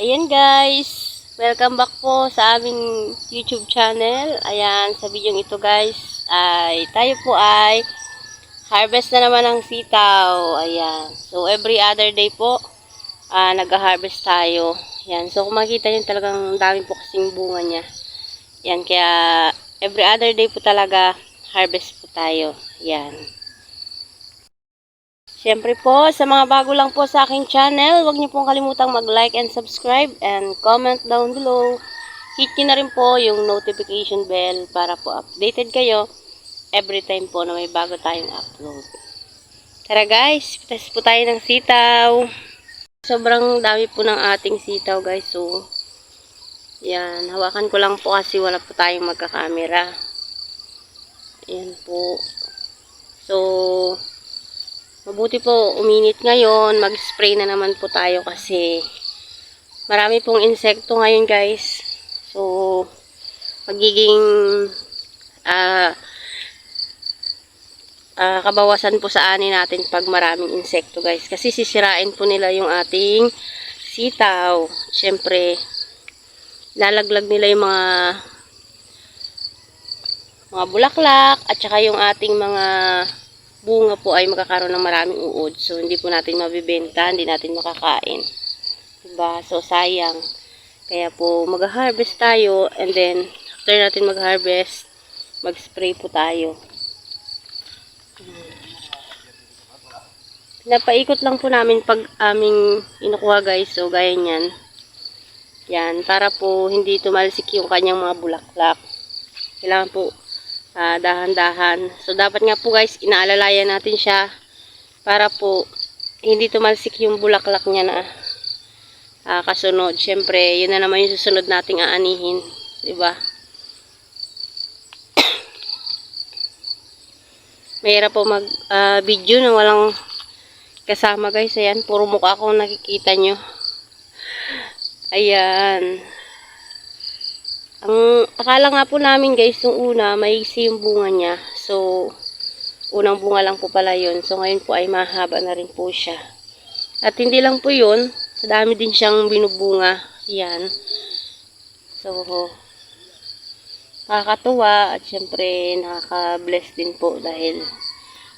Ayan guys, welcome back po sa aming YouTube channel. Ayan, sa video ito guys, ay tayo po ay harvest na naman ng sitaw. Ayan, so every other day po, ah nag-harvest tayo. Ayan, so kung makita nyo talagang dami po kasing bunga niya. Ayan, kaya every other day po talaga harvest po tayo. Ayan. Siyempre po, sa mga bago lang po sa aking channel, huwag niyo pong kalimutang mag-like and subscribe and comment down below. Hit niyo na rin po yung notification bell para po updated kayo every time po na may bago tayong upload. Tara guys, pitas po tayo ng sitaw. Sobrang dami po ng ating sitaw guys. So, yan. Hawakan ko lang po kasi wala po tayong magkakamera. Yan po. So, Mabuti po uminit ngayon, mag-spray na naman po tayo kasi marami pong insekto ngayon guys. So, magiging ah ah, kabawasan po sa ani natin pag maraming insekto guys. Kasi sisirain po nila yung ating sitaw. Siyempre, lalaglag nila yung mga mga bulaklak at saka yung ating mga bunga po ay magkakaroon ng maraming uod. So, hindi po natin mabibenta, hindi natin makakain. Diba? So, sayang. Kaya po, mag-harvest tayo and then, after natin mag-harvest, mag-spray po tayo. Napaikot lang po namin pag aming inukuha guys. So, gaya niyan. Yan, para po hindi tumalsik yung kanyang mga bulaklak. Kailangan po ah, dahan-dahan. So, dapat nga po guys, inaalalayan natin siya para po hindi tumalsik yung bulaklak niya na ah, kasunod. Siyempre, yun na naman yung susunod nating aanihin. 'di ba? Mahirap po mag-video na walang kasama guys. Ayan, puro mukha akong nakikita nyo. Ayan. Ang akala nga po namin guys, yung una, maiksi yung bunga niya. So, unang bunga lang po pala yun. So, ngayon po ay mahaba na rin po siya. At hindi lang po yun, dami din siyang binubunga. Yan. So, nakakatuwa at syempre nakaka-bless din po dahil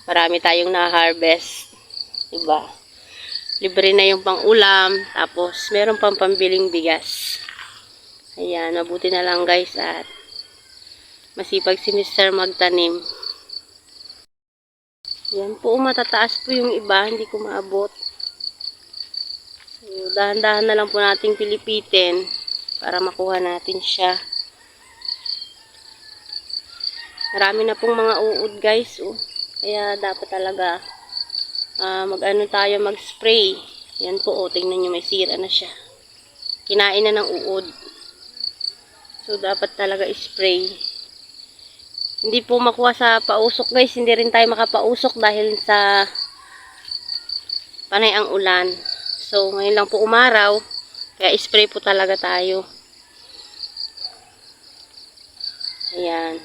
marami tayong na-harvest. Diba? Libre na yung pang-ulam, tapos meron pang pambiling bigas. Ayan, mabuti na lang guys at masipag si Mr. magtanim. Yan po, matataas po yung iba, hindi ko maabot. So, dahan-dahan na lang po nating pilipitin para makuha natin siya. Marami na pong mga uod guys, oh. Kaya dapat talaga ah, mag-ano tayo, mag-spray. Yan po, oh, tingnan nyo, may sira na siya. Kinain na ng uod. So, dapat talaga spray. Hindi po makuha sa pausok guys. Hindi rin tayo makapausok dahil sa panay ang ulan. So, ngayon lang po umaraw. Kaya spray po talaga tayo. Ayan.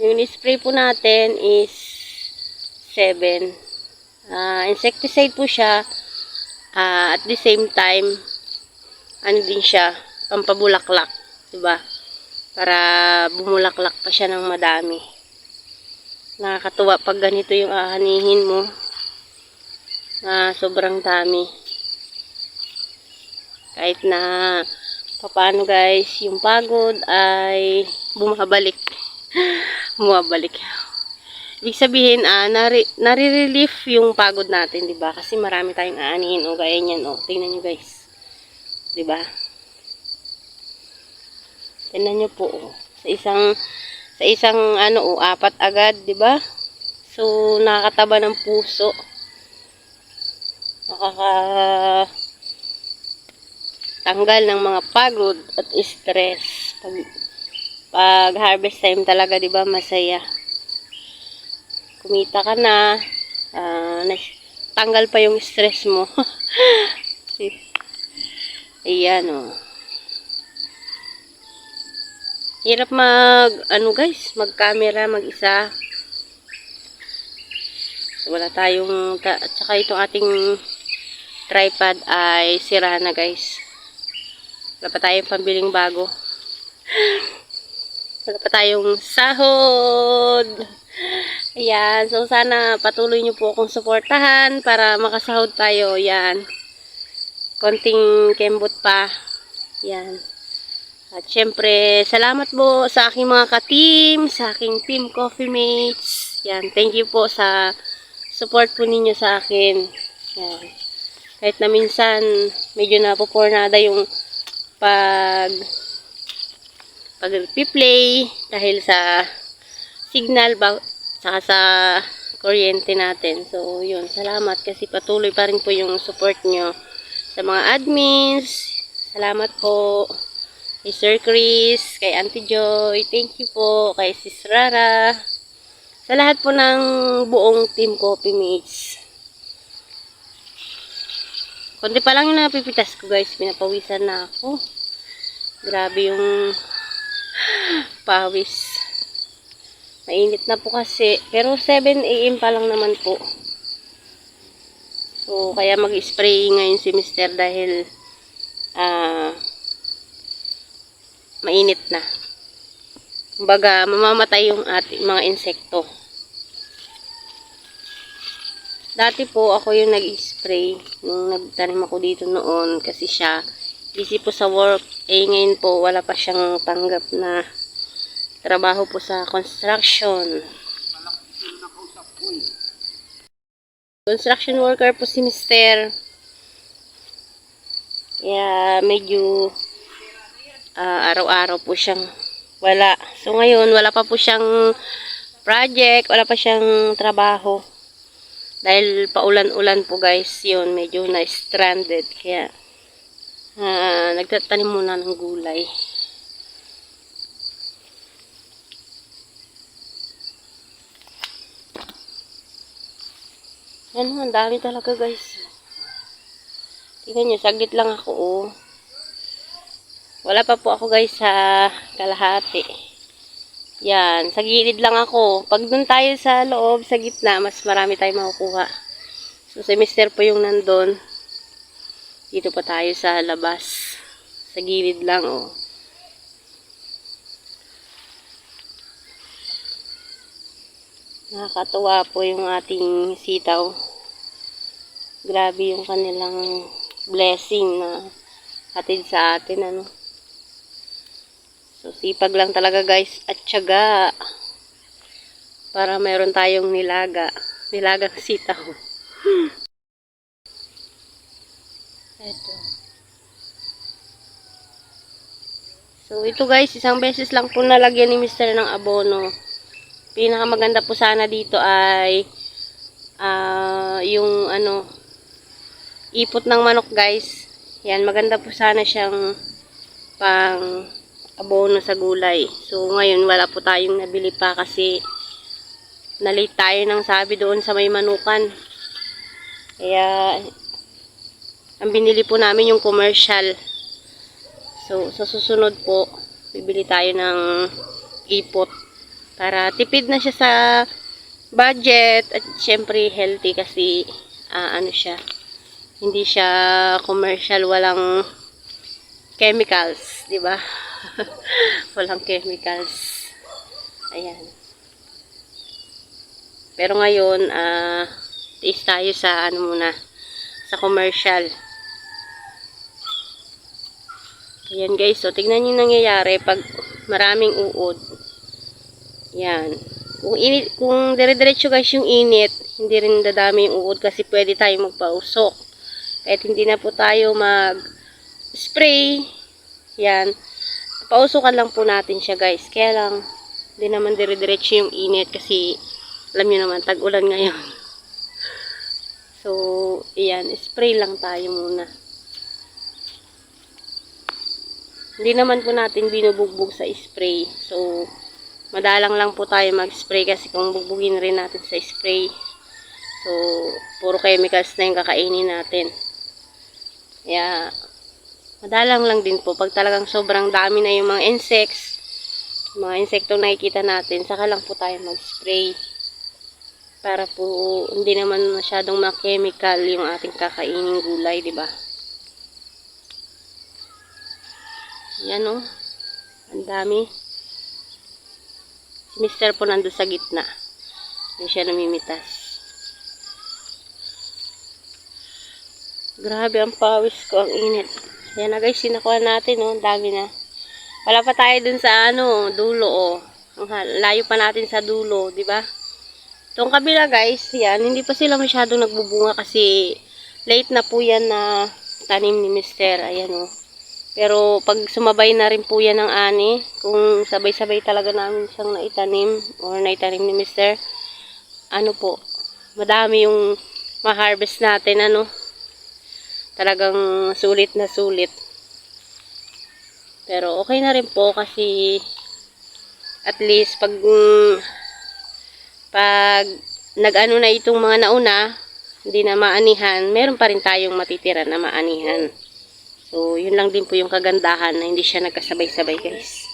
Yung spray po natin is 7. Ah, insecticide po siya. Ah, at the same time, ano din siya, pampabulaklak, 'di ba? Para bumulaklak pa siya ng madami. Nakakatuwa pag ganito yung ahanihin mo. Na sobrang dami. Kahit na paano guys, yung pagod ay bumabalik. bumabalik. Ibig sabihin, ah, nare-relief yung pagod natin, 'di ba? Kasi marami tayong aanihin o gaya niyan, oh. Tingnan niyo guys. 'Di ba? Tingnan niyo po, oh. Sa isang sa isang ano, oh, apat agad, 'di ba? So, nakakataba ng puso. Nakaka tanggal ng mga pagod at stress. Pag, pag harvest time talaga, 'di ba, masaya. Kumita ka na, na- tanggal pa yung stress mo. Ayan, oh. Hirap mag, ano guys, mag-camera, mag-isa. So, wala tayong, ta- at saka itong ating tripod ay sira na guys. Wala pa tayong pambiling bago. Wala pa tayong sahod. Ayan. So, sana patuloy nyo po akong suportahan para makasahod tayo. Ayan. Konting kembot pa. Ayan. At syempre, salamat po sa aking mga ka-team, sa aking team coffee mates. Yan, thank you po sa support po ninyo sa akin. Yan. Kahit na minsan, medyo napupornada yung pag pag play dahil sa signal ba saka sa kuryente natin. So, yun. Salamat kasi patuloy pa rin po yung support nyo sa mga admins. Salamat po kay Sir Chris, kay Auntie Joy, thank you po, kay Sis Rara, sa lahat po ng buong Team Coffee Mates. Kunti pa lang yung napipitas ko guys, pinapawisan na ako. Grabe yung pawis. Mainit na po kasi, pero 7 a.m. pa lang naman po. So, kaya mag-spray ngayon si Mister dahil ah mainit na. Kumbaga, mamamatay yung ating mga insekto. Dati po, ako yung nag-spray nung nagtanim ako dito noon kasi siya busy po sa work. Eh, ngayon po, wala pa siyang tanggap na trabaho po sa construction. Construction worker po si Mister. Kaya medyo ah, araw-araw po siyang wala. So ngayon, wala pa po siyang project, wala pa siyang trabaho. Dahil paulan-ulan po guys, yun, medyo na-stranded. Kaya, ah, nagtatanim muna ng gulay. Yan, ang dami talaga guys. Tingnan nyo, saglit lang ako oh. Wala pa po ako guys sa kalahati. Yan, sa gilid lang ako. Pag dun tayo sa loob, sa gitna, mas marami tayong makukuha. So, si mister po yung nandun. Dito pa tayo sa labas. Sa gilid lang, oh. Nakakatuwa po yung ating sitaw. Grabe yung kanilang blessing na hatid sa atin, ano. So, sipag lang talaga guys at tiyaga para meron tayong nilaga. Nilagang sitaw. Ito. So, ito guys, isang beses lang po nalagyan ni Mr. ng abono. Pinakamaganda po sana dito ay ah yung ano, ipot ng manok guys. Yan, maganda po sana siyang pang abono sa gulay. So, ngayon wala po tayong nabili pa kasi nalate tayo ng sabi doon sa may manukan. Kaya, ang binili po namin yung commercial. So, sa susunod po, bibili tayo ng ipot para tipid na siya sa budget at syempre healthy kasi ah, ano siya hindi siya commercial walang chemicals di ba walang chemicals. Ayan. Pero ngayon ah taste tayo sa ano muna sa commercial. Ayan guys. So tignan nyo nangyayari pag maraming uod. Yan kung init, kung dire-diretso guys yung init, hindi rin dadami yung uod kasi pwede tayo magpausok. Kahit hindi na po tayo mag-spray, yan, pausukan lang po natin siya guys. Kaya lang, hindi naman dire-diretso yung init kasi alam nyo naman, tag-ulan ngayon. So, yan, spray lang tayo muna. Hindi naman po natin binubugbog sa spray. So, madalang lang po tayo mag-spray kasi kung bugbugin rin natin sa spray so puro chemicals na yung kakainin natin kaya madalang lang din po pag talagang sobrang dami na yung mga insects mga insekto nakikita natin saka lang po tayo mag-spray Para po hindi naman masyadong ma-chemical yung ating kakainin gulay, di ba? Yan o. Ang dami. Si Mr. po nandun sa gitna. Hindi siya namimitas. Grabe ang pawis ko, ang init. Yan na guys, sinakuha natin, oh. Dami na. Wala pa tayo dun sa ano, dulo, oh. Ang layo pa natin sa dulo, di ba? Itong kabila guys, yan, hindi pa sila masyadong nagbubunga kasi late na po yan na tanim ni Mister. Ayan, oh. Pero pag sumabay na rin po yan ng ani, kung sabay-sabay talaga namin siyang naitanim or naitanim ni Mister, ano po, madami yung ma-harvest natin, ano, talagang sulit na sulit. Pero okay na rin po kasi at least pag pag nag-ano na itong mga nauna, hindi na maanihan, meron pa rin tayong matitira na maanihan. So, yun lang din po yung kagandahan na hindi siya nagkasabay-sabay guys.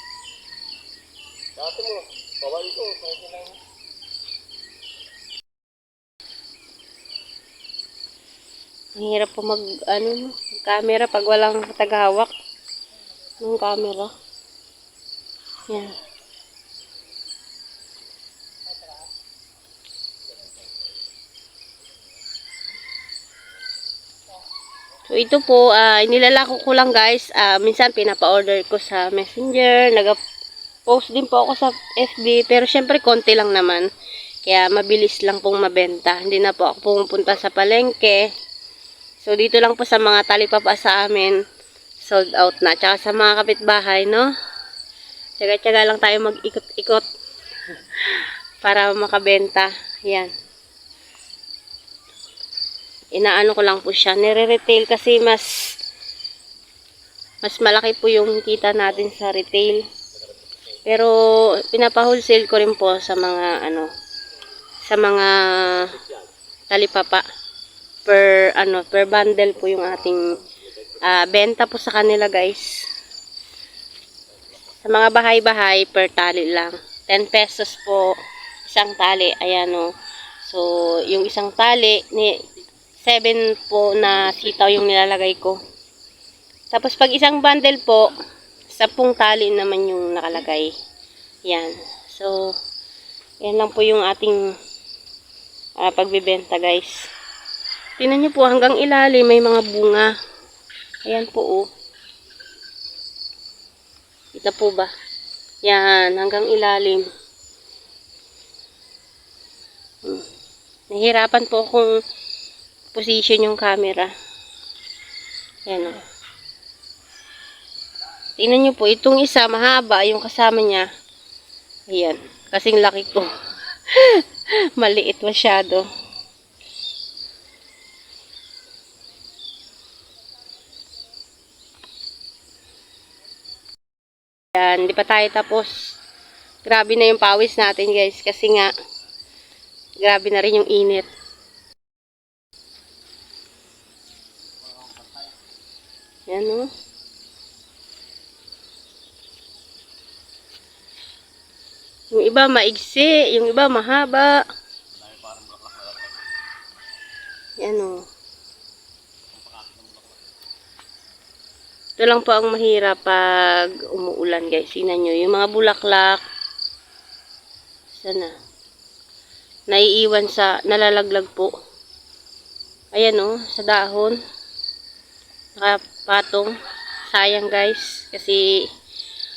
Ang hirap po mag, ano, camera pag walang tagahawak ng camera. Yan. So, ito po, ah, inilalako ko lang guys. Ah, minsan, pinapa-order ko sa messenger. Nag-post din po ako sa FB. Pero, syempre, konti lang naman. Kaya, mabilis lang pong mabenta. Hindi na po ako pumunta sa palengke. So, dito lang po sa mga talipapa sa amin, sold out na. Tsaka sa mga kapitbahay, no? Tsaga-tsaga lang tayo mag-ikot-ikot para makabenta. Yan. Inaano ko lang po siya. Nire-retail kasi mas mas malaki po yung kita natin sa retail. Pero pinapa-wholesale ko rin po sa mga ano sa mga talipapa per ano per bundle po yung ating ah, benta po sa kanila guys. Sa mga bahay-bahay per tali lang. 10 pesos po isang tali. Ayan o so yung isang tali ni 7 po na sitaw yung nilalagay ko. Tapos pag isang bundle po 10 tali naman yung nakalagay. Yan so yan lang po yung ating ah, pagbebenta guys Tingnan niyo po, hanggang ilalim may mga bunga. Ayan po, oh. Kita po ba? Yan, hanggang ilalim. Hmm. Nahirapan po akong position yung camera. Yan, oh. Tingnan niyo po, itong isa, mahaba, yung kasama niya. Ayan, kasing laki ko. Maliit masyado. Yan, di pa tayo tapos. Grabe na yung pawis natin guys kasi nga grabe na rin yung init. Yan o. Yung iba maigsi, yung iba mahaba. Yan o. Ito lang po ang mahirap pag umuulan guys. Tingnan nyo. Yung mga bulaklak. Sana. Naiiwan sa, nalalaglag po. Ayan o, sa dahon. Nakapatong. Sayang guys. Kasi,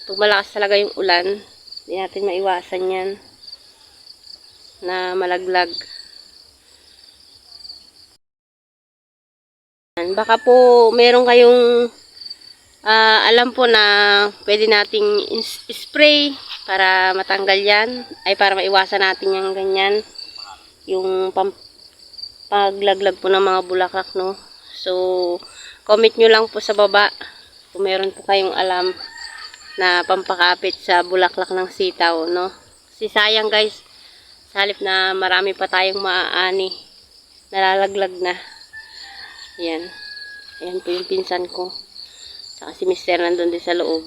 pag malakas talaga yung ulan, hindi natin maiwasan yan. Na malaglag. Baka po, meron kayong Ah, alam po na pwede nating spray para matanggal yan. Ay, para maiwasan natin yung ganyan. Yung paglaglag po ng mga bulaklak, no? So, comment nyo lang po sa baba kung meron po kayong alam na pampakapit sa bulaklak ng sitaw, no? Si sayang guys, sa halip na marami pa tayong maaani, nalalaglag na. Yan. Ayan po yung pinsan ko. Tsaka si Mister nandun din sa loob.